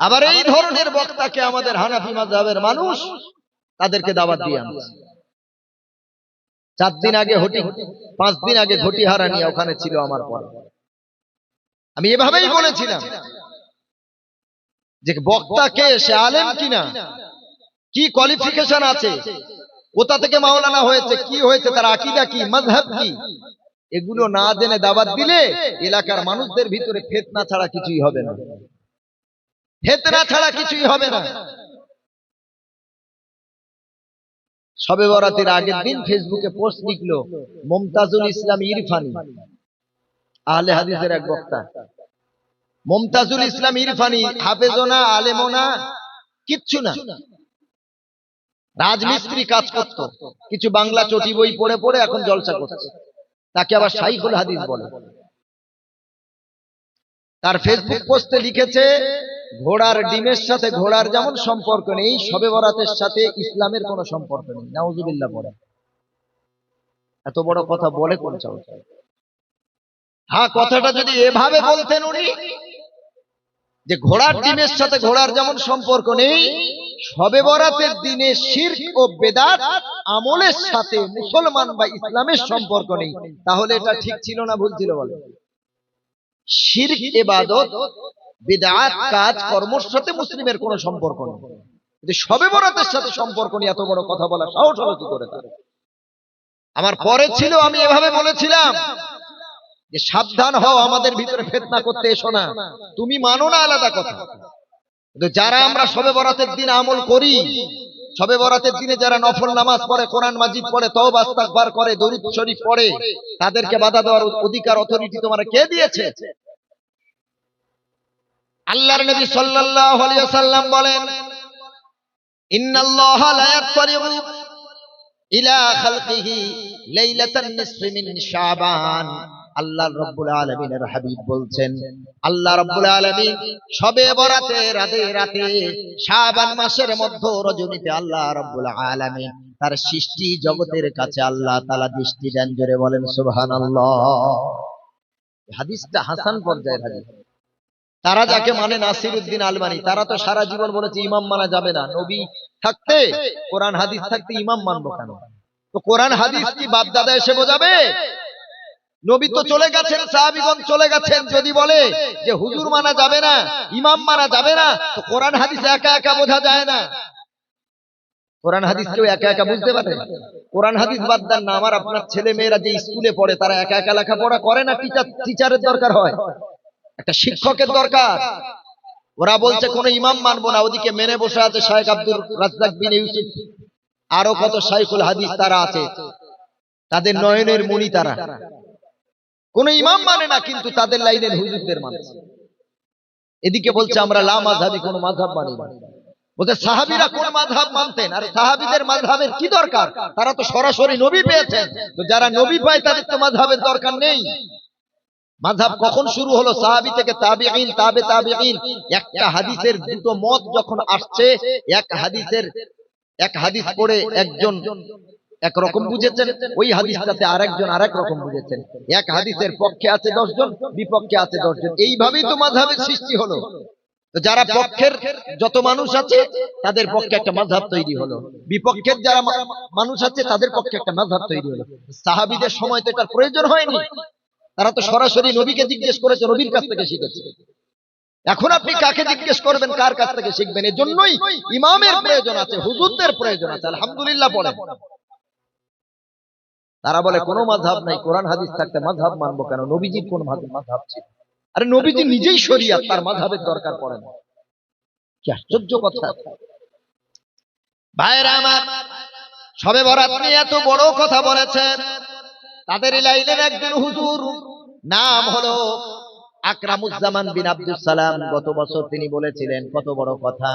আবার এই ধরনের বক্তাকে আমাদের হানাফি মাযহাবের মানুষ তাদেরকে দাওয়াত দিয়ে আনছে। চার দিন আগে হটি পাঁচ দিন আগে ঘটি হারানিয়া ওখানে ছিল আমার পরে। আমি এভাবেই বলেছিলাম যে বক্তা কে সে আলেম কিনা? কি কোয়ালিফিকেশন আছে? কোথা থেকে মাওলানা হয়েছে? কি হয়েছে? তার আকিদা কি? মজহব কি? এগুলো না জেনে দাবাত দিলে এলাকার মানুষদের ভিতরে ফেতনা ছাড়া কিছুই হবে না। ফেতনা ছাড়া কিছুই হবে না। সবে বরাতের আগের দিন ফেসবুকে পোস্ট লিখলো, মমতাজুল ইসলাম ইরফানি। আহলে হাদিসের এক বক্তা, মমতাজুল ইসলাম ইরফানি, হাফেজও না, আলেমও না, কিচ্ছু না। রাজমিস্ত্রি কাজ করত, কিছু বাংলা চটি বই পড়ে পড়ে এখন জলসা করছে। তাকে আবার সাইকুল হাদিস বলে। তার ফেসবুক পোস্টে লিখেছে ঘোড়ার ডিমের সাথে ঘোড়ার যেমন সম্পর্ক নেই সবে বরাতের সাথে ইসলামের কোনো সম্পর্ক নেই। নাউজুবিল্লাহ পড়ে। এত বড় কথা বলে কোন চাও হ্যাঁ কথাটা যদি এভাবে বলতেন উনি যে ঘোড়ার ডিমের সাথে ঘোড়ার যেমন সম্পর্ক নেই সবে বরাতের দিনে শির ও বেদাত আমলের সাথে মুসলমান বা ইসলামের সম্পর্ক নেই। তাহলে এটা ঠিক ছিল না ভুল ছিল বলে শিরক ইবাদত বিদআত কাজ, কর্মর সাথে মুসলিমের কোনো সম্পর্ক নেই। কিন্তু সবে বরাতের সাথে সম্পর্ক নিয়ে এত বড় কথা বলা সাহস হলো কি করে তার? আমার পরে ছিল, আমি এভাবে বলেছিলাম যে সাবধান হও, আমাদের ভিতরে ফেতনা করতে এসো না। তুমি মানো না আলাদা কথা। কিন্তু যারা আমরা সবে বরাতের দিন আমল করি, সবে বরাতের দিনে যারা নফল নামাজ পড়ে, কোরআন মাজিদ পড়ে, তওবা ইস্তেগফার করে, দরুদ শরীফ পড়ে, তাদেরকে বাধা দেওয়ার অধিকার অথরিটি তোমার কে দিয়েছে? আল্লাহর নবী সাল্লাল্লাহু আলাইহি ওয়াসাল্লাম বলেন, ইন্নাল্লাহা লা ইয়াত্তারিউ ইলা খালকিহি লাইলাতান নিসফি মিন শাবান। আল্লাহ রব্বুল আলমিনের হাবিব বলছেন, আল্লাহ রব্বুল আলমিন সবে বরাতে, রাতে রাতে, শাবান মাসের মধ্য রজনীতে আল্লাহ রব্বুল আলমিন তার সৃষ্টি জগতের কাছে আল্লাহ তালা দৃষ্টি দেন জোরে বলেন সুবহান হাদিসটা হাসান পর্যায়ের হাদিস। তারা যাকে মানে নাসির উদ্দিন আলমানি তারা তো সারা জীবন বলেছে ইমাম মানা যাবে না। নবী থাকতে কোরআন হাদিস থাকতে ইমাম মানবো কেন? তো কোরআন হাদিস কি বাপ দাদা এসে বোঝাবে? নবী তো চলে গেছেন সাহাবিগণ চলে গেছেন যদি বলে যে হুজুর মানা যাবে না ইমাম মানা যাবে না তো কোরআন হাদিস একা একা বোঝা যায় না। কোরআন হাদিস কেউ একা একা বুঝতে পারে? কোরআন হাদিস বাদ দেন না। আমার আপনার ছেলে মেয়েরা যে স্কুলে পড়ে তারা একা একা লেখাপড়া করে না? টিচার টিচারের দরকার হয়। একটা শিক্ষকের দরকার। ওরা বলছে কোন ইমাম মানবো না ওদিকে মেনে বসে আছে শাহেখ আব্দুল রাজ্জাক বিন ইউসুফ। আরও কত শাইখুল হাদিস তারা আছে। তাদের নয়নের মণি তারা। কোন ইমাম মানে না কিন্তু তাদের লাইনের হুজুরদের মানছে এদিকে বলছে আমরা লা মাযহাবি কোন মাযহাব মানি না। বলতে সাহাবীরা কোন মাযহাব মানতেন? আর সাহাবীদের মাযহাবের কি দরকার? তারা তো সরাসরি নবী পেয়েছেন। তো যারা নবী পায় তাদের তো মাযহাবের দরকার নেই। মাযহাব কখন শুরু হলো? সাহাবী থেকে তাবিঈন তাবে তাবিঈন। একটা হাদিসের দুটো মত যখন আসছে এক হাদিসের এক হাদিস পড়ে একজন একরকম বুঝেছেন ওই হাদিসটাতে আরেকজন আরেক রকম বুঝেছেন। এক হাদিসের পক্ষে আছে দশজন বিপক্ষে আছে দশজন। এইভাবেই তো মাঝহাবের সৃষ্টি হলো। তো যারা পক্ষের যত মানুষ আছে তাদের পক্ষে একটা মাঝহাব তৈরি হলো। বিপক্ষের যারা মানুষ আছে তাদের পক্ষে একটা মাঝহাব তৈরি হলো। সাহাবিদের সময় তো এটার প্রয়োজন হয়নি। তারা তো সরাসরি নবীকে জিজ্ঞেস করেছে নবীর কাছ থেকে শিখেছে। এখন আপনি কাকে জিজ্ঞেস করবেন কার কাছ থেকে শিখবেন? এর জন্যই ইমামের প্রয়োজন আছে হুজুরদের প্রয়োজন আছে। আলহামদুলিল্লাহ বলেন। তারা বলে কোনো মাঝহাব নাই কোরআন হাদিস থাকতে মাঝহাব মানবো কেন? নবীজির কোন মাঝহাব ছিল? আরে নবীজি নিজেই শরিয়াত তার মাঝহাবের দরকার পড়ে না। কি আশ্চর্য কথা। ভাইরা আমার সবে বরাত নিয়ে এত বড় কথা বলেছেন। তাদের লাইনের একজন হুজুর। নাম হলো আকরামুজ্জামান বিন আব্দুল সালাম। গত বছর তিনি বলেছিলেন, কত বড় কথা।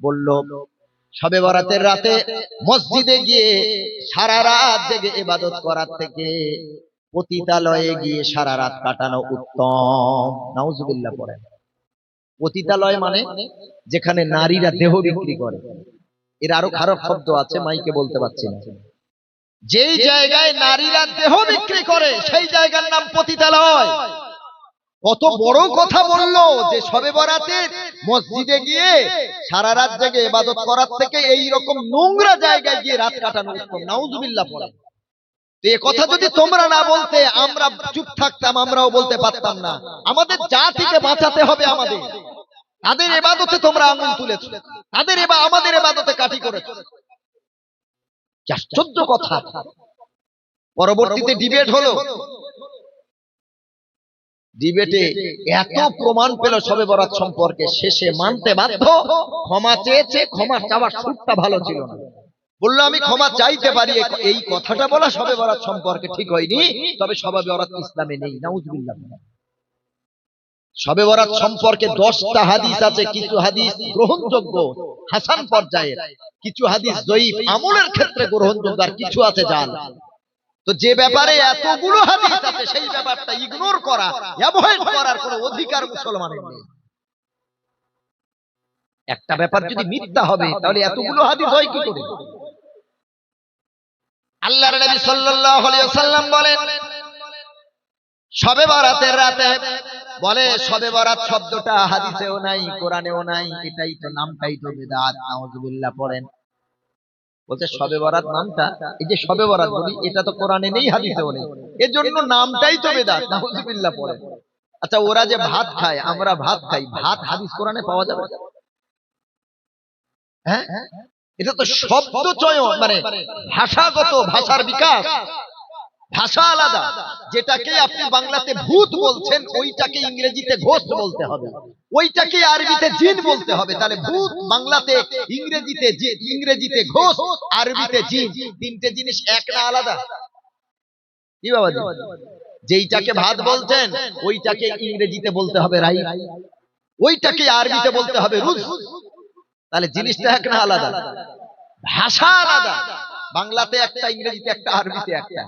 বলল, সবে বরাতের রাতে মসজিদে গিয়ে সারা রাত জেগে ইবাদত করার থেকে পতিতালয়ে গিয়ে সারা রাত কাটানো উত্তম। নাউজুবিল্লাহ পড়ে পতিতালয় মানে যেখানে নারীরা দেহ বিক্রি করে। এর আরও খারাপ শব্দ আছে, মাইকে বলতে পারছি না। যেই জায়গায় নারীরা দেহ বিক্রি করে সেই জায়গার নাম পতিতালয়। কত বড় কথা বলল যে সবে বরাতে মসজিদে গিয়ে সারা রাত জেগে ইবাদত করার থেকে এই রকম নোংরা জায়গায় গিয়ে রাত কাটানো উত্তম নাউজুবিল্লাহ পড়ে। তো এ কথা যদি তোমরা না বলতে আমরা চুপ থাকতাম আমরাও বলতে পারতাম না। আমাদের জাতিকে বাঁচাতে হবে আমাদের। তাদের এবাদতে তোমরা আঙুল তুলেছ। তাদের এবার আমাদের এবাদতে কাঠি করেছ। আশ্চর্য কথা। পরবর্তীতে ডিবেট হলো। ডিবেটে এত প্রমাণ পেল সবে বরাত সম্পর্কে। শেষে মানতে বাধ্য। ক্ষমা চেয়েছে ক্ষমা চাওয়ার সুরটা ভালো ছিল না। বলল আমি ক্ষমা চাইতে পারি এই কথাটা বলা সবে বরাত সম্পর্কে ঠিক হয়নি তবে সবে বরাত ইসলামে নেই। নাউজুবিল্লাহ। সবে বরাত সম্পর্কে দশটা হাদিস আছে, কিছু হাদিস গ্রহণযোগ্য, হাসান পর্যায়ের। কিছু হাদিস জয়ীফ, আমলের ক্ষেত্রে গ্রহণযোগ্য, আর কিছু আছে জাল। তো যে ব্যাপারে এতগুলো হাদিস আছে, সেই ব্যাপারটা ইগনোর করা অ্যাভয়েড করার কোনো অধিকার মুসলমানের নেই। একটা ব্যাপার যদি মিথ্যা হবে, তাহলে এতগুলো হাদিস হয় কি করে? আল্লাহর নবী সাল্লাল্লাহু আলাইহি ওয়াসাল্লাম বলেন শবে বরাতের রাতে বলে শবে বরাত শব্দটা হাদিসেও নাই, কোরআনেও নাই, এটাই তো নামটাই তো বেদাত, নাউজুবিল্লাহ পড়েন। বলতে শবে বরাত নামটা? এই যে শবে বরাত বলি, এটা তো কোরআনে নেই, হাদিসেও নেই। এর জন্য নামটাই তো বেদাত, নাউজুবিল্লাহ পড়েন। আচ্ছা ওরা যে ভাত খায়, আমরা ভাত খাই, ভাত হাদিস কোরআনে পাওয়া যাবে? হ্যাঁ? এটা তো শব্দ চয়ন মানে ভাষাগত ভাষার বিকাশ। ভাষা আলাদা। যেটাকে আপনি বাংলাতে ভূত বলছেন, ওইটাকে ইংরেজিতে ঘোষ বলতে হবে। ওইটাকে আরবিতে জিন বলতে হবে। তাহলে ভূত বাংলাতে, ইংরেজিতে ইংরেজিতে ঘোষ, আরবিতে জিন। তিনটে জিনিস এক না আলাদা। কি বাবা যেইটাকে ভাত বলছেন, ওইটাকে ইংরেজিতে বলতে হবে রাই ওইটাকে আরবিতে বলতে হবে, রুজ। তাহলে জিনিসটা এক না আলাদা। ভাষা আলাদা। বাংলাতে একটা, ইংরেজিতে একটা, আরবিতে একটা।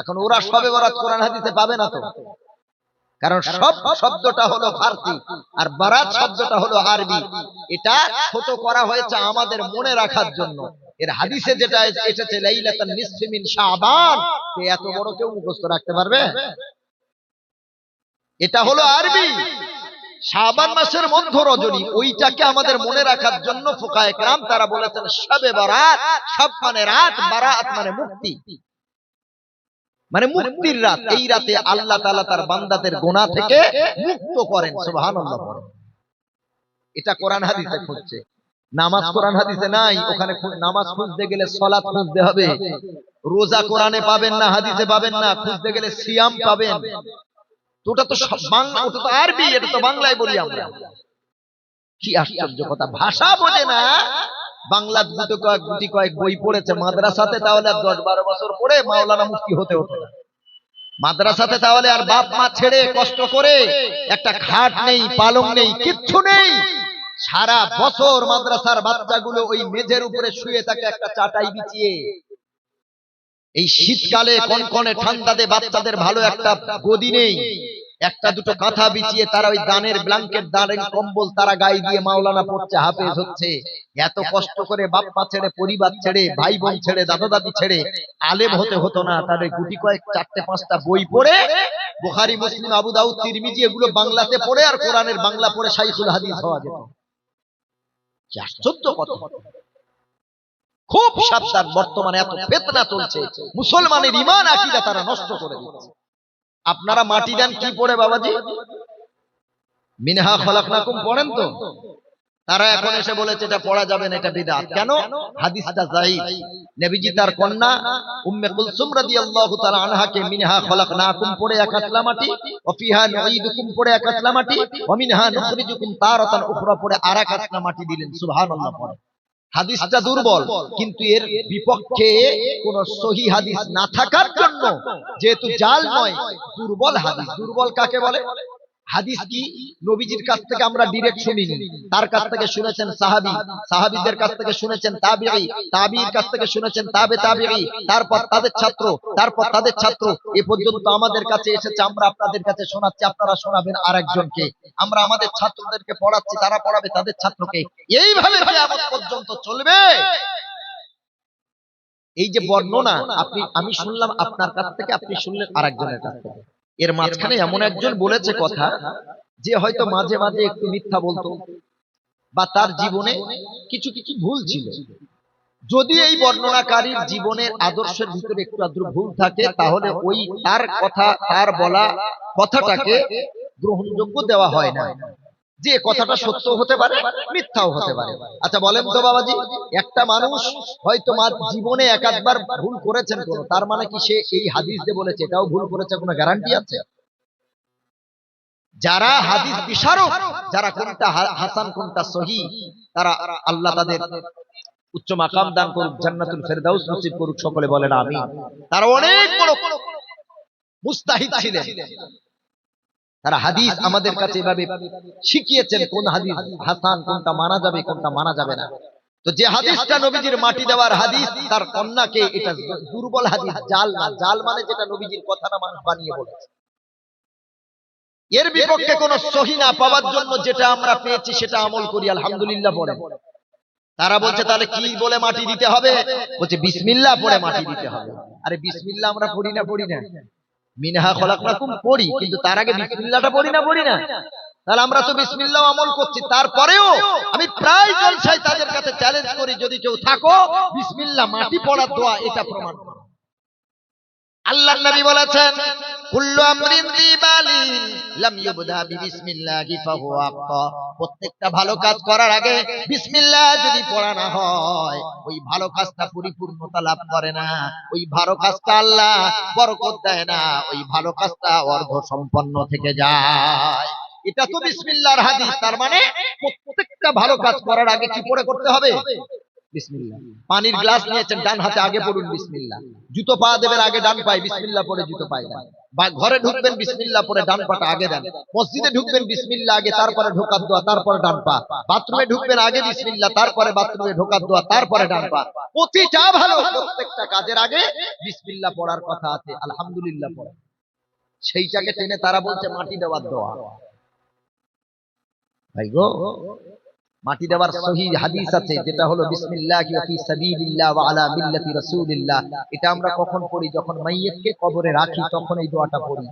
এখন ওরা সবে বরাত কোরআন হাদিসে পাবে না তো। কারণ সব শব্দটা হলো ফার্সি আর বারাত শব্দটা হলো আরবি। এটা ছোট করা হয়েছে আমাদের মনে রাখার জন্য। এর হাদিসে যেটা এসেছে, লাইলাতান নিসফি মিন শাবান এ এত বড় কেউ মুখস্থ রাখতে পারবে? এটা হলো আরবি। শাবান মাসের মধ্য রজনী, ওইটাকে আমাদের মনে রাখার জন্য ফোকায়ে কেরাম তারা বলেছেন, সবে বারাত সব মানে রাত, বারাত মানে মুক্তি। মানে মুক্তির রাত এই রাতে আল্লাহ তাআলা তার বান্দাদের গোনা থেকে মুক্ত করেন সুবহানাল্লাহ এটা কোরআন হাদিসে খুঁজছে। নামাজ কোরআন হাদিসে নাই ওখানে নামাজ খুঁজতে গেলে সলাৎ খুঁজতে হবে। রোজা কোরআনে পাবেন না হাদিসে পাবেন না খুঁজতে গেলে সিয়াম পাবেন। ওটা তো বাংলা ওটা তো আরবি এটা তো বাংলায় বলি আমরা। কি আশ্চর্য কথা ভাষা বোঝে না। বাংলা দুটো কয়েক গুটি কয়েক বই পড়েছে মাদ্রাসাতে, তাহলে আর দশ বারো বছর পড়ে মাওলানা মুক্তি হতে হতো না। মাদ্রাসাতে তাহলে আর বাপ মা ছেড়ে কষ্ট করে একটা খাট নেই, পালং নেই, কিচ্ছু নেই। সারা বছর মাদ্রাসার বাচ্চাগুলো ওই মেঝের উপরে শুয়ে থাকে একটা চাটাই বিছিয়ে। এই শীতকালে কনকনে ঠান্ডাতে বাচ্চাদের ভালো একটা গদি নেই। একটা দুটো কাঁথা বিছিয়ে তারা ওই দানের ব্ল্যাঙ্কেট দানের কম্বল তারা গায়ে দিয়ে মাওলানা পড়ছে, হাফেজ হচ্ছে। এত কষ্ট করে বাপ্পা ছেড়ে, পরিবার ছেড়ে ভাই বোন ছেড়ে দাদা দাদি ছেড়ে আলেম হতে হতো না। তাদের গুটি কয়েক, চারটে, পাঁচটা বই পড়ে, বুখারি, মুসলিম, আবু দাউদ, তিরমিজি এগুলো বাংলাতে পড়ে আর কোরআনের বাংলা পড়ে শাইখুল হাদিস হওয়া যেত। আশ্চর্য কথা খুব সাবধান, বর্তমানে এত ফেতনা চলছে। মুসলমানের ইমান আকিদা তারা নষ্ট করে দিচ্ছে। আপনারা মাটি দেন কি পড়ে বাবাজি? মিনহা খলাকনাকুম পড়েন তো? তারা এখন এসে বলেছে এটা পড়া যাবে না এটা বিদাত। কেন? হাদিসটা জাহিদ নবীজি তার কন্যা উম্মে কুলসুম রাদিয়াল্লাহু তাআলা আনহাকে মিনহা খলাকনাকুম পড়ে এক হাতলা মাটি ও ফিহা নুঈদুকুম পড়ে এক হাতলা মাটি ও মিনহা নুখরিজুকুম তারাতান উখরা পড়ে আরেক হাতলা মাটি দিলেন। সুবহানাল্লাহ পড়ে। হাদিসটা দুর্বল, কিন্তু এর বিপক্ষে কোন সহি হাদিস না থাকার জন্য যেহেতু জাল নয়, দুর্বল হাদিস। দুর্বল কাকে বলে? হাদিস কি? নবীজির কাছ থেকে আমরা ডিরেক্ট শুনিনি। তার কাছ থেকে শুনেছেন সাহাবি। সাহাবিদের কাছ থেকে শুনেছেন তাবিঈ। তাবিঈর কাছ থেকে শুনেছেন তাবে তাবিঈ। তারপর তাদের ছাত্র, তারপর তাদের ছাত্র। এ পর্যন্ত আমাদের কাছে এসেছে, আমরা আপনাদের কাছে শোনাচ্ছি, আপনারা শোনাবেন আরেকজনকে। আমরা আমাদের ছাত্রদেরকে পড়াচ্ছি, তারা পড়াবে তাদের ছাত্রকে। এইভাবে কিয়ামত পর্যন্ত চলবে। এই যে বর্ণনা, আপনি, আমি শুনলাম আপনার কাছ থেকে, আপনি শুনলেন আরেকজনের কাছ থেকে। এর মাঝখানে এমন একজন বলেছে কথা যে হয়তো মাঝে মাঝে একটু মিথ্যা বলতো বা তার জীবনে কিছু কিছু ভুল ছিল। যদি এই বর্ণনাকারীর জীবনের আদর্শের ভিতরে একটু আদ্র ভুল থাকে তাহলে ওই তার কথা তার বলা কথাটাকে গ্রহণযোগ্য দেওয়া হয় না। যে কথাটা সত্য হতে পারে মিথ্যাও হতে পারে। আচ্ছা বলেন তো বাবাজি একটা মানুষ হয়তো জীবনে একাধবার ভুল করেছেন কোন তার মানে কি সে এই হাদিস যে বলেছে এটাও ভুল করেছে কোনো গ্যারান্টি আছে? যারা হাদিস বিশারক যারা কোনটা হাসান কোনটা সহি তারা আল্লাহ তাদের উচ্চ মাকাম দান করুক জান্নাতুল ফেরদাউস নসিব করুক সকলে বলেন আমি তারা অনেক বড় মুস্তাহিদ ছিলেন। তারা হাদিস আমাদের কাছে এভাবে শিখিয়েছেন কোন হাদিস হাসান কোনটা মানা যাবে কোনটা মানা যাবে না। তো যে হাদিসটা নবীজির মাটি দেওয়ার হাদিস তার কন্যাকে এটা দুর্বল হাদিস জাল না জাল মানে যেটা নবীজির কথা না মানুষ বানিয়ে বলেছে। এর বিপক্ষে কোন সহি না পাওয়ার জন্য যেটা আমরা পেয়েছি সেটা আমল করি আলহামদুলিল্লাহ পড়ে তারা বলছে তাহলে কি বলে মাটি দিতে হবে? বলছে বিসমিল্লাহ পড়ে মাটি দিতে হবে। আরে বিসমিল্লাহ আমরা পড়ি না পড়ি না। মিনহা খলাকনাকুম পড়ি, কিন্তু তার আগে বিসমিল্লাটা পড়ি না পড়ি না? তাহলে আমরা তো বিসমিল্লা আমল করছি, তারপরেও আমি প্রায় জলসায় তাদের কাছে চ্যালেঞ্জ করি, যদি কেউ থাকো বিসমিল্লা মাটি পড়ার দোয়া, এটা প্রমাণ আল্লাহ নবী বলেছেন প্রত্যেকটা ভালো কাজ করার আগে বিসমিল্লাহ যদি পড়া না হয়, ওই ভালো কাজটা পরিপূর্ণতা লাভ করে না। ওই ভালো কাজটা আল্লাহ বরকত দেয় না, ওই ভালো কাজটা অর্ধ সম্পন্ন থেকে যায়। এটা তো বিসমিল্লাহর হাদিস, তার মানে প্রত্যেকটা ভালো কাজ করার আগে কি পড়ে করতে হবে? বিসমিল্লাহ। পানির গ্লাস নিয়েছেন ডান হাতে আগে পড়ুন বিসমিল্লাহ। জুতো পা দেবেন আগে ডান পায়ে বিসমিল্লাহ পরে জুতো পায়ে দেন। বা ঘরে ঢুকবেন বিসমিল্লাহ পরে ডান পাটা আগে দেন। মসজিদে ঢুকবেন বিসমিল্লাহ আগে তারপরে ঢোকার দোয়া তারপরে ডান পা। বাথরুমে ঢুকবেন আগে বিসমিল্লাহ তারপরে বাথরুমে ঢোকার দোয়া তারপরে ডান পা। প্রতিটা ভালো প্রত্যেকটা কাজের আগে বিসমিল্লা পড়ার কথা আছে আলহামদুলিল্লাহ পড়ে। সেইটাকে টেনে তারা বলছে মাটি দেওয়ার দোয়া। ভাই গো মাটি দেওয়ার সহি হাদিস আছে, যেটা হলো বিসমিল্লাহি ফি সাবিলিল্লাহ ওয়া আলা মিল্লাতি রাসূলিল্লাহ। এটা আমরা কখন পড়ি? যখন মাইয়িতকে কবরে রাখি, তখন এই দোয়াটা পড়ি।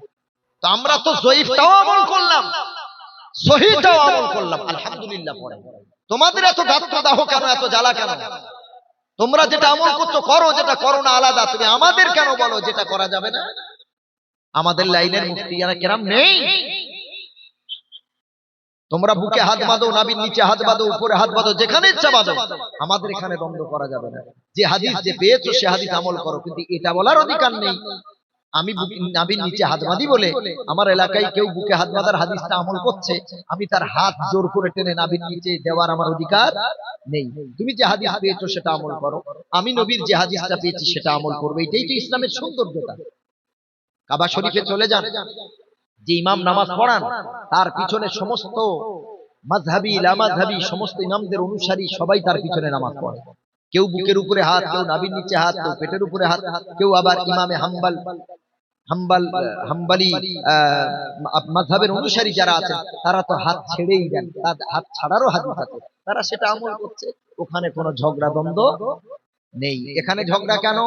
তো আমরা তো জয়ীফটাও আমল করলাম, সহিটাও আমল করলাম, আলহামদুলিল্লাহ পড়ে। তোমাদের এত গাত্রদাহ কেন এত জ্বালা কেন? তোমরা যেটা আমল করছ, করো, যেটা করো না আলাদা। তুমি আমাদের কেন বলো, যেটা করা যাবে না? আমাদের লাইনের মুফতিয়ানা কেরাম নেই। তোমরা বুকে হাত বাঁধো নাবির নিচে হাত বাঁধো উপরে হাত বাঁধো যেখানে ইচ্ছা বাঁধো। আমাদের এখানে দ্বন্দ্ব করা যাবে না। যে হাদিস যে পেয়েছ সে হাদিস আমল করো কিন্তু এটা বলার অধিকার নেই। আমি নাবির নিচে হাত বাঁধি বলে আমার এলাকায় কেউ বুকে হাত বাঁধার হাদিসটা আমল করছে আমি তার হাত জোর করে টেনে নাবির নিচে দেওয়ার আমার অধিকার নেই। তুমি যে হাদিস পেয়েছ সেটা আমল করো। আমি নবীর যে হাদিসটা পেয়েছি সেটা আমল করব। এটাই তো ইসলামের সৌন্দর্যতা কাবা শরীফে চলে যান যে ইমাম নামাজ পড়ান তার পিছনে সমস্ত মাঝহাবি লামাঝহাবি সমস্ত ইমামদের অনুসারী সবাই তার পিছনে নামাজ পড়ে। কেউ বুকের উপরে হাত কেউ নাভির নিচে হাত কেউ পেটের উপরে হাত কেউ আবার ইমামে হাম্বাল হাম্বাল হাম্বালি আহ মাঝহাবের অনুসারী যারা আছেন তারা তো হাত ছেড়েই দেন তার হাত ছাড়ারও হাত থাকে তারা সেটা আমল করছে ওখানে কোনো ঝগড়া দ্বন্দ্ব নেই। এখানে ঝগড়া কেন?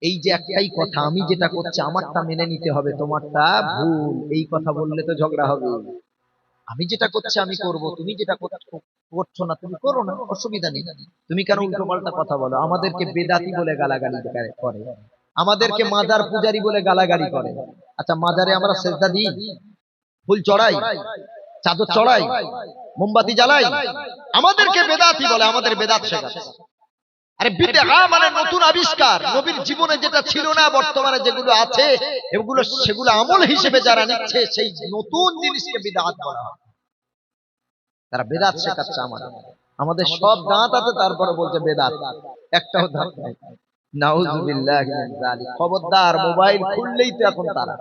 এই যে একটাই কথা, আমি যেটা করছি, আমারটা মেনে নিতে হবে, তোমারটা ভুল, এই কথা বললে তো ঝগড়া হবে। আমি যেটা করছি, আমি করব, তুমি যেটা করছ না, তুমি করো না, অসুবিধা নেই। তুমি কেন উল্টো পাল্টা কথা বলো? আমাদেরকে বেদাতি বলে গালাগালি করে- আমাদেরকে মাজার পূজারি বলে গালাগালি করে। আচ্ছা মাজারে আমরা সেজদা দিই? ফুল চড়াই? চাদর চড়াই? মোমবাতি জ্বালাই? আমাদেরকে বেদাতি বলে, আমাদের বেদাত শেখাচ্ছে। আরে বিদআ মানে নতুন আবিষ্কার। নবীর জীবনে যেটা ছিল না বর্তমানে যেগুলো আছে এগুলো সেগুলো আমল হিসেবে যারা নিচ্ছে সেই নতুন জিনিসকে বলা হয়। তারা বেদাত শেখাচ্ছে আমাদের। আমাদের সব দাঁত আছে তারপরে বলছে বেদাত একটাও দাঁত নাই। মিন খবরদার মোবাইল খুললেই তো এখন তারা।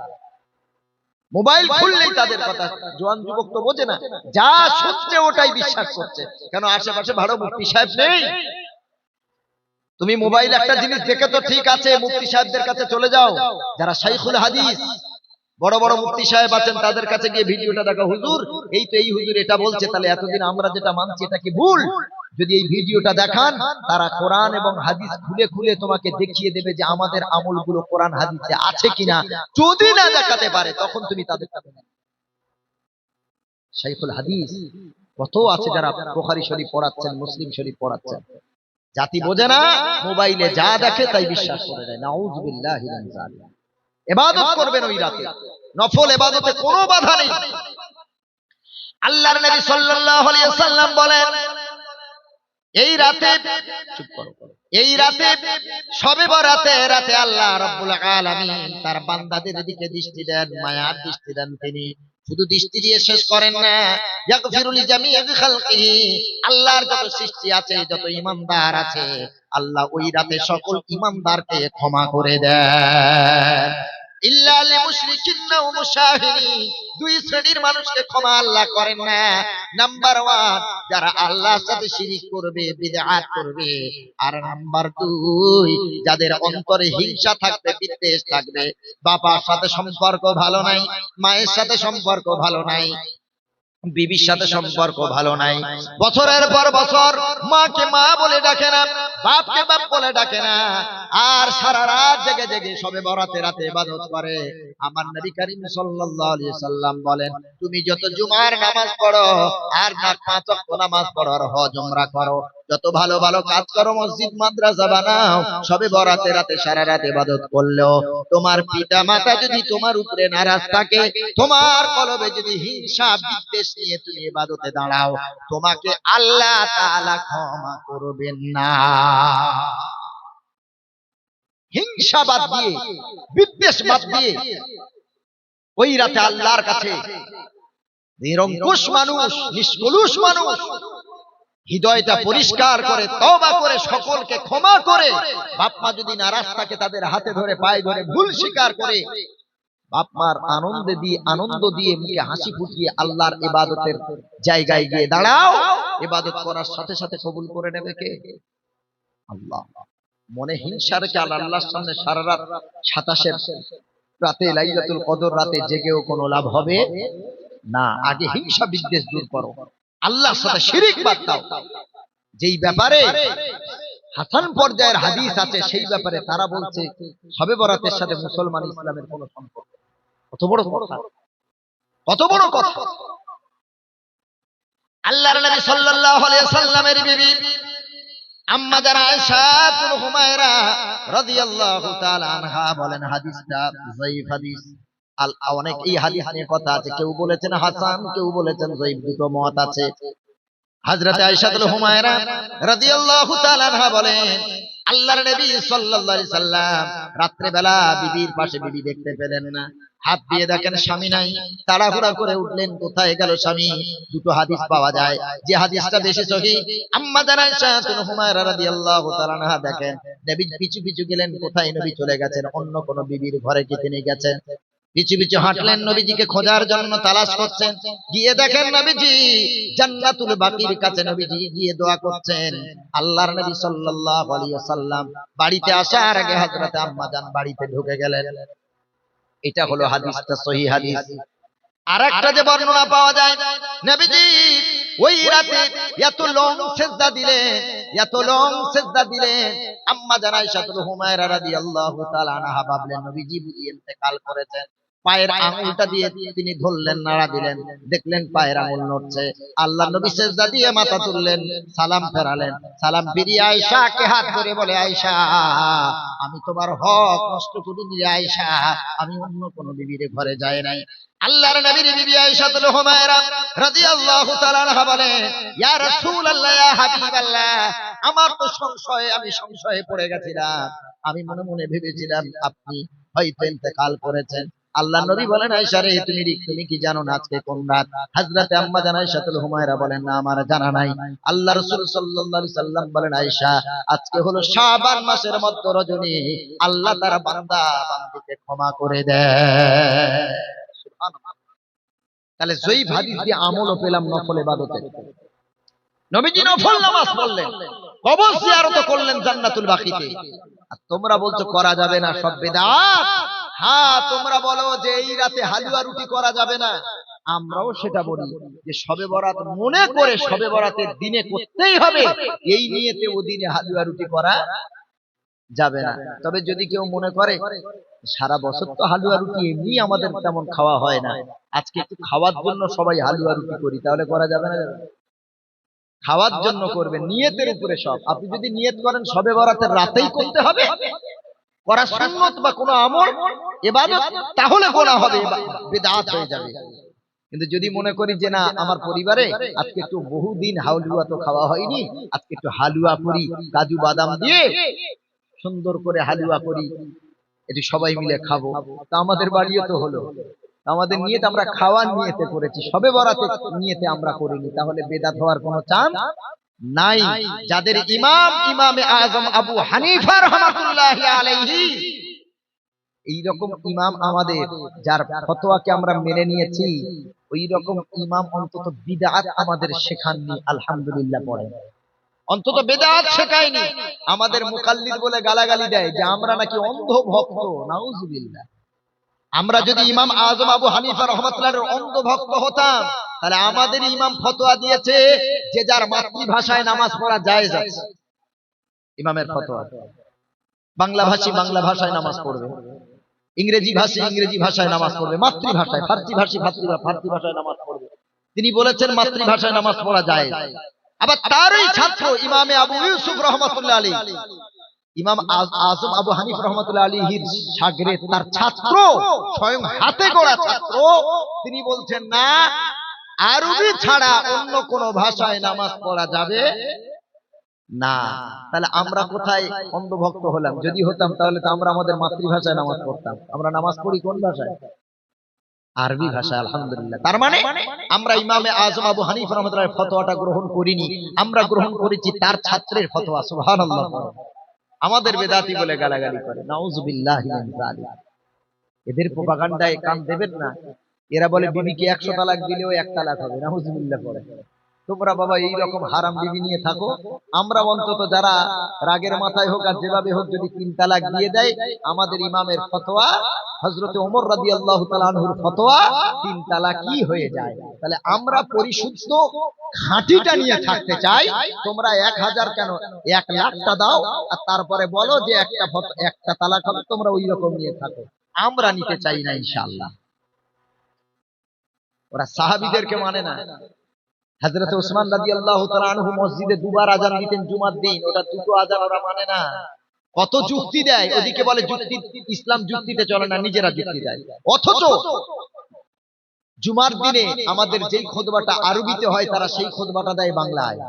মোবাইল খুললেই তাদের কথা। জোয়ান যুবক তো বোঝে না। যা শুনছে ওটাই বিশ্বাস করছে। কেন আশেপাশে ভালো মুফতি সাহেব নেই। তুমি মোবাইল একটা জিনিস দেখে তো ঠিক আছে মুফতি সাহেবদের কাছে চলে যাও। যারা শাইখুল হাদিস বড় বড় মুফতি সাহেব আছেন তাদের কাছে গিয়ে ভিডিওটা দেখো হুজুর এই তো এই হুজুর এটা বলছে তাহলে এতদিন আমরা যেটা মানছি এটা কি ভুল? যদি এই ভিডিওটা দেখান তারা কোরআন এবং হাদিস খুলে খুলে তোমাকে দেখিয়ে দেবে যে আমাদের আমলগুলো কোরআন হাদিসে আছে কিনা? যদি না দেখাতে পারে তখন তুমি তাদের কাছে। শাইখুল হাদিস কত আছে যারা বুখারী শরীফ পড়াচ্ছেন মুসলিম শরীফ পড়াচ্ছেন জাতি বোঝে না মোবাইলে যা দেখে তাই বিশ্বাস করে নেয়। ইবাদত করবেন ওই রাতে। নফল ইবাদতে কোনো বাধা নেই। আল্লাহর নবী সাল্লাল্লাহু আলাইহি ওয়াসাল্লাম বলেন এই রাতে চুপ করো। এই রাতে সবে বরাতে রাতে আল্লাহ রাব্বুল আলামিন তার বান্দাদের দিকে দৃষ্টি দেন মায়ার দৃষ্টি দেন তিনি। শুধু দৃষ্টি দিয়ে শেষ করেন না। ইয়াগফিরুল জামি'i খালকিহি, আল্লাহর যত সৃষ্টি আছে, যত ইমানদার আছে, আল্লাহ ওই রাতে সকল ইমানদারকে ক্ষমা করে দেন। দুই শ্রেণির আল্লাহ না। নাম্বার যারা আল্লাহর সাথে করবে করবে। আর নাম্বার যাদের অন্তরে হিংসা থাকবে, বিদ্বেষ থাকবে, বাবার সাথে সম্পর্ক ভালো নাই, মায়ের সাথে সম্পর্ক ভালো নাই বিবির সাথে সম্পর্ক ভালো নাই। বছরের পর বছর মাকে মা বলে ডাকে না বাপকে বাপ বলে ডাকে না। আর সারা রাত জেগে জেগে সবে বরাতে রাতে ইবাদত করে। আমার নবী করিম সাল্লাল্লাহু আলাইহি সাল্লাম বলেন তুমি যত জুমার নামাজ পড়ো আর না পাঁচ ওয়াক্ত নামাজ পড়ো আর হজ উমরা করো। যত ভালো ভালো কাজ করো মসজিদ, মাদ্রাসা বানাও, সবে বরাতে রাতে, সারা রাত ইবাদত করলেও তোমার পিতা মাতা যদি তোমার উপরে নারাজ থাকে, তোমার কলবে যদি হিংসা, বিদ্বেষ নিয়ে তুমি ইবাদতে দাঁড়াও, তোমাকে আল্লাহ তাআলা ক্ষমা করবেন না। হিংসা বাদ দিয়ে, বিদ্বেষ বাদ দিয়ে, ওই রাতে আল্লাহর কাছে নিরঙ্কুশ মানুষ, নিষ্কলুষ মানুষ হৃদয়টা পরিষ্কার করে তবা করে সকলকে ক্ষমা করে। বাপমা যদি নারাজ থাকে তাদের হাতে ধরে পায়ে ধরে ভুল স্বীকার করে। বাপমার আনন্দ দিয়ে আনন্দ দিয়ে মুখে হাসি ফুটিয়ে আল্লাহর ইবাদতের জায়গায় গিয়ে দাঁড়াও। ইবাদত করার সাথে সাথে কবুল করে নেবে কে? আল্লাহ। মনে হিংসা রেখে আল্লাহর সামনে সারা রাত সাতাশের রাতে লাইলাতুল কদর রাতে জেগেও কোনো লাভ হবে? না আগে হিংসা বিদ্বেষ দূর করো। আল্লাহর সাথে শিরিক বাদ দাও। যেই ব্যাপারে হাসান পর্যায়ের হাদিস আছে সেই ব্যাপারে তারা বলছে সবে বরাতের সাথে মুসলমান ইসলামের কোনো সম্পর্ক কত বড় কথা। কত বড় কথা। আল্লাহর নবী সাল্লাল্লাহু আলাইহি সাল্লামের বিবি আম্মা যারা আয়েশা তুল হুমায়রা রাদিয়াল্লাহু তাআলা আনহা বলেন হাদিসটা যায়িফ হাদিস। অনেক এই কথা আছে। কেউ বলেছেন হাসান, কেউ বলেছেন যায়িফ দুটো মত আছে। হুমায়রা রাদিয়াল্লাহু তাআলা বলেন, আল্লাহর নবী সাল্লাল্লাহু আলাইহি সাল্লাম রাত্রে বেলা বিবির পাশে বিবি দেখতে পেলেন না। হাত দিয়ে দেখেন স্বামী নাই। তাড়াহুড়া করে উঠলেন, কোথায় গেল স্বামী? দুটো হাদিস পাওয়া যায়। যে হাদিসটা বেশি সহি, আম্মা জানা শাহাতুল হুমায়রা রাদিয়াল্লাহু তাআলা আনহা দেখেন, নবী পিছু পিছু গেলেন, কোথায় নবী চলে গেছেন? অন্য কোন বিবির ঘরে কি তিনি গেছেন? পিছু পিছু হাঁটলেন নবীজিকে খোঁজার জন্য তালাশ করছেন। গিয়ে দেখেন নবীজি জান্নাতুল বাকির কাছে নবীজি গিয়ে দোয়া করছেন। আল্লাহর নবী সাল্লাল্লাহু আলাইহি ওয়াসাল্লাম বাড়িতে আসার আগে হযরত আম্মা জান বাড়িতে ঢুকে গেলেন। এটা হলো হাদিসটা সহি হাদিস। আর একটা যে বর্ণনা পাওয়া যায় নবীজি ওই রাতে এত লং সেজদা দিলেন এত লং সেজদা দিলেন। আম্মা জানাই সাতুল হুমায়রা রাদিয়াল্লাহু তাআলা আনহা ভাবলেন নবীজি বুঝি ইন্তেকাল করেছেন পায়ের আঙুলটা দিয়ে তিনি ধরলেন নাড়া দিলেন। দেখলেন পায়ের আঙুল নড়ছে। আল্লাহ নবী সেজদা দিয়ে মাথা তুললেন সালাম ফেরালেন। সালাম ফিরিয়ে আয়েশাকে হাত ধরে বলে আয়েশা আমি তোমার হক নষ্ট করিনি রে আয়েশা। আমি অন্য কোন বিবির ঘরে যাই নাই। আল্লাহর নবীর বিবি আয়েশাতুল হুমায়রা রাদিয়াল্লাহু তাআলা আনহা বলেন ইয়া রাসূলুল্লাহ ইয়া হাবিবাল্লাহ আমার তো সংশয়ে আমি সংশয়ে পড়ে গেছিলাম। আমি মনে মনে ভেবেছিলাম আপনি হয়তো ইন্তেকাল করেছেন। আল্লাহ নবী বলেন তুমি তুমি কি জানো না আজকে কোন রাত? হযরতে আম্মা জান আয়েশাতুল হুমায়রা বলেন না আমার জানা নাই। আল্লাহ রাসূল সাল্লাল্লাহু আলাইহি সাল্লাম বলেন আয়েশা আজকে হলো শাবান মাসের মধ্য রজনী। আল্লাহ তার বান্দা বান্দিকে ক্ষমা করে দেয় তাহলে জয়ী হাদিস দিয়ে আমলও পেলাম নফল ইবাদতে নবীজি নফল নামাজ পড়লেন। কবর জিয়ারত করলেন জান্নাতুল বাকিতে। আর তোমরা বলছো করা যাবে না সব বেদাত। হ্যাঁ তোমরা বলো যে এই রাতে হালুয়া রুটি করা যাবে না। আমরাও সেটা বলি যে সবে বরাত মনে করে সবে বরাতের দিনে করতেই হবে। এই নিয়েতে ও দিনে হালুয়া রুটি করা যাবে না। তবে যদি কেউ মনে করে, সারা বছর তো হালুয়া রুটি এমনি আমাদের তেমন খাওয়া হয় না। আজকে একটু খাওয়ার জন্য সবাই হালুয়া রুটি করি, তাহলে করা যাবে না? খাওয়ার জন্য করবে, নিয়তের উপরে সব। আপনি যদি নিয়ত করেন সবে বরাতের রাতেই করতে হবে। করা সুন্নত বা কোনো আমল, এবাদত, তাহলে গোনা হবে বেদাত হয়ে যাবে। কিন্তু যদি মনে করি যে না, আমার পরিবারে আজকে একটু বহুদিন হালুয়া তো খাওয়া হয়নি, আজকে একটু হালুয়া করি, কাজু বাদাম দিয়ে সুন্দর করে হালুয়া করি, এটি সবাই মিলে খাব। তা আমাদের বাড়িও তো হলো। আমাদের নিয়ত আমরা খাওয়ার নিয়েতে করেছি, সবে বরাতে নিয়েতে আমরা করিনি। তাহলে বেদাত হওয়ার কোনো চান্স? নাই যাদের ইমাম ইমামে আজম আবু হানিফা রহমাতুল্লাহি আলাইহি। এই রকম ইমাম আমাদের যার ফতোয়াকে আমরা মেনে নিয়েছি ওই রকম ইমাম অন্তত বিদআত আমাদের শেখাননি আলহামদুলিল্লাহ পড়ে অন্তত বেদাত শেখায়নি আমাদের মুকাল্লিদ বলে গালাগালি দেয় যে আমরা নাকি অন্ধ ভক্ত নাউজুবিল্লাহ। আমরা যদি ইমাম আজম আবু হানিফা রহমতুল্লাহের অন্ধ ভক্ত হতাম তাহলে আমাদের ইমাম ফতোয়া দিয়েছে যে যার মাতৃভাষায় নামাজ পড়া যায় যাচ্ছে ইমামের ফতোয়া। বাংলা ভাষী বাংলা ভাষায় নামাজ পড়বে। ইংরেজি ভাষী ইংরেজি ভাষায় নামাজ পড়বে। মাতৃভাষায় ফার্সি ভাষী ফার্সি ভাষায় নামাজ পড়বে। তিনি বলেছেন মাতৃভাষায় নামাজ পড়া যায় আবার তারই ছাত্র ইমামে আবু ইউসুফ রহমতুল্লাহ আলী। ইমাম আজ- আজম আবু হানিফ রহমতুল্লাহ আলীহির সাগরে তার ছাত্র স্বয়ং হাতে গড়া ছাত্র। তিনি বলছেন না আরবি ছাড়া অন্য কোন ভাষায় নামাজ পড়া যাবে? না। তাহলে আমরা কোথায় অন্ধভক্ত হলাম? যদি হতাম তাহলে তো আমরা আমাদের মাতৃভাষায় নামাজ পড়তাম। আমরা নামাজ পড়ি কোন ভাষায়? আরবি ভাষা আলহামদুলিল্লাহ। তার মানে আমরা ইমামে আজম আবু হানিফ রহমতুল্লাহ ফতোয়াটা গ্রহণ করিনি। আমরা গ্রহণ করেছি তার ছাত্রের ফতোয়া। সুবহানাল্লাহ। আমাদের বেদাতি বলে গালাগালি করে। নাউজুবিল্লাহি মিন এদের প্রপাগান্ডায় কান দেবেন না? এরা বলে বিবিকে একশো তালাক দিলেও এক তালাক হবে। নাউজুবিল্লাহ পরে তোমরা বাবা এই রকম হারাম বিবি নিয়ে থাকো। আমরা অন্তত যারা রাগের মাথায় হোক আর যেভাবে হোক যদি তিন তালাক দিয়ে দেয় আমাদের ইমামের ফতোয়া হজরতে ওমর রাদি আল্লাহ তালানহুর ফতোয়া তিন তালাকই হয়ে যায়। তাহলে আমরা পরিশুদ্ধ খাঁটিটা নিয়ে থাকতে চাই। তোমরা এক হাজার কেন? এক লাখটা দাও। আর তারপরে বলো যে একটা একটা তালাক হবে তোমরা ওই রকম নিয়ে থাকো। আমরা নিতে চাই না ইনশাআল্লাহ। ওরা সাহাবিদেরকে মানে না। হযরত ওসমান রাদিয়াল্লাহু তাআলা আনহু মসজিদে দুবার আজান দিতেন জুমার দিন, ওটা দুটো আজান ওরা মানে না। কত যুক্তি দেয়, ওদিকে বলে যুক্তি, ইসলাম যুক্তিতে চলে না, নিজেরা যুক্তি দেয়। অথচ জুমার দিনে আমাদের যেই খোদবাটা আরবিতে হয়, তারা সেই খোদবাটা দেয় বাংলায়।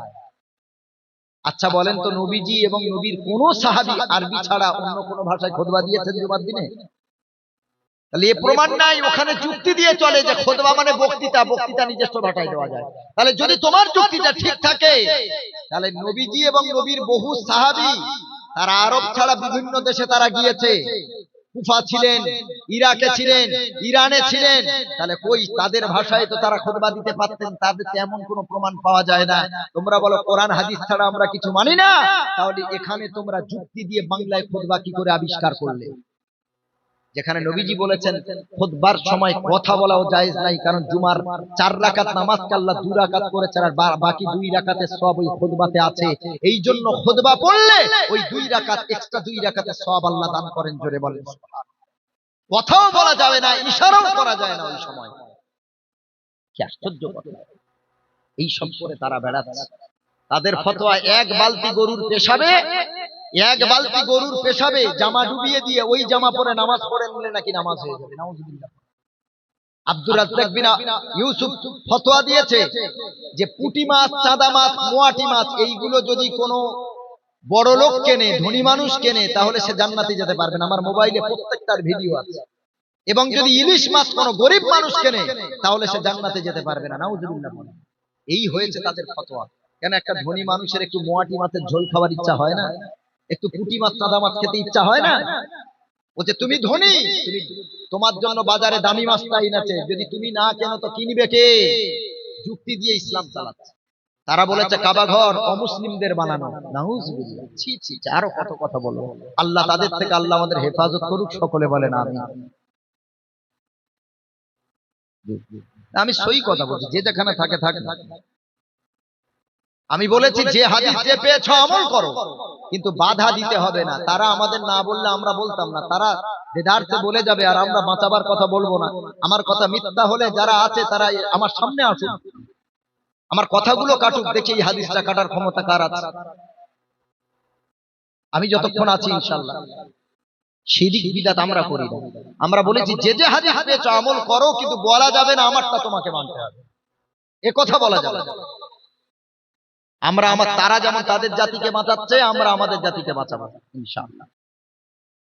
আচ্ছা বলেন তো নবীজি এবং নবীর কোন সাহাবি আরবি ছাড়া অন্য কোন ভাষায় খোদবা দিয়েছেন জুমার দিনে? তাহলে এ প্রমাণ নাই ওখানে যুক্তি দিয়ে চলে যে খোদবা মানে বক্তৃতা বক্তৃতা নিজস্ব ভাষায় দেওয়া যায়। তাহলে যদি তোমার যুক্তিটা ঠিক থাকে তাহলে নবীজি এবং নবীর বহু সাহাবি তারা আরব ছাড়া বিভিন্ন দেশে তারা গিয়েছে। কুফা ছিলেন ইরাকে ছিলেন ইরানে ছিলেন। তাহলে কই? তাদের ভাষায় তো তারা খোদবা দিতে পারতেন তাদের তেমন কোনো প্রমাণ পাওয়া যায় না। তোমরা বলো কোরআন হাদিস ছাড়া আমরা কিছু মানি না। তাহলে এখানে তোমরা যুক্তি দিয়ে বাংলায় খোদবা কি করে আবিষ্কার করলে? যেখানে নবীজি বলেছেন খুতবার সময় কথা বলাও জায়েজ নাই কারণ জুমার চার রাকাত নামাজকে আল্লাহ দুই রাকাত করেছেন আর বাকি দুই রাকাতে সব ওই খুতবাতে আছে। এই জন্য খুতবা পড়লে ওই দুই রাকাত এক্সট্রা দুই রাকাতে সব আল্লাহ দান করেন জোরে বলেন কথাও বলা যাবে না ইশারাও করা যায় না ওই সময়। কি আশ্চর্য কথা। এই সব করে তারা বেড়াচ্ছে। তাদের ফতোয়া এক বালতি গরুর পেশাবে এক বালতি গরুর পেশাবে জামা ডুবিয়ে দিয়ে ওই জামা পরে নামাজ পড়ে নিলে নাকি নামাজ হয়ে যাবে নাউজুবিল্লাহ। আব্দুর রাজ্জাক বিন ইউসুফ ফতোয়া দিয়েছে যে পুঁটি মাছ চাঁদা মাছ মোয়াটি মাছ এইগুলো যদি কোনো বড় লোক কেনে ধনী মানুষ কেনে তাহলে সে জান্নাতে যেতে পারবে না। আমার মোবাইলে প্রত্যেকটার ভিডিও আছে। এবং যদি ইলিশ মাছ কোনো গরিব মানুষ কেনে তাহলে সে জান্নাতে যেতে পারবে না। নাউজুবিল্লাহ। এই হয়েছে তাদের ফতোয়া। কেন? একটা ধনী মানুষের একটু মোয়াটি মাছের ঝোল খাওয়ার ইচ্ছা হয় না একটু পুঁটি মাছ চাঁদা মাছ খেতে ইচ্ছা হয় না? যে তুমি ধনী তুমি তোমার জন্য বাজারে দামি মাছটা এনেছে যদি তুমি না কেন তো কিনবে কে? যুক্তি দিয়ে ইসলাম চালাচ্ছে। তারা বলেছে কাবা ঘর অমুসলিমদের বানানো। ছি ছি, আরও কত কথা বলো। আল্লাহ তাদের থেকে আল্লাহ আমাদের হেফাজত করুক সকলে বলেন আমি আমি সই কথা বলছি যে যেখানে থাকে থাকে আমি বলেছি যে হাদিস যে পেয়েছ আমল করো। কিন্তু বাধা দিতে হবে না। তারা আমাদের না বললে আমরা বলতাম না। তারা বেদার্থে বলে যাবে আর আমরা বাঁচাবার কথা বলব না। আমার কথা মিথ্যা হলে যারা আছে তারা আমার সামনে আসুক। আমার কথাগুলো কাটুক দেখি এই হাদিসটা কাটার ক্ষমতা কার আছে। আমি যতক্ষণ আছি ইনশাল্লাহ শিরিক বিদাত আমরা করি না। আমরা বলেছি যে যে হাদিস পেয়েছ আমল করো কিন্তু বলা যাবে না আমারটা তোমাকে মানতে হবে। এ কথা বলা যাবে না। আমরা আমার তারা যেমন তাদের জাতিকে বাঁচাচ্ছে আমরা আমাদের জাতিকে বাঁচাবো ইনশাআল্লাহ।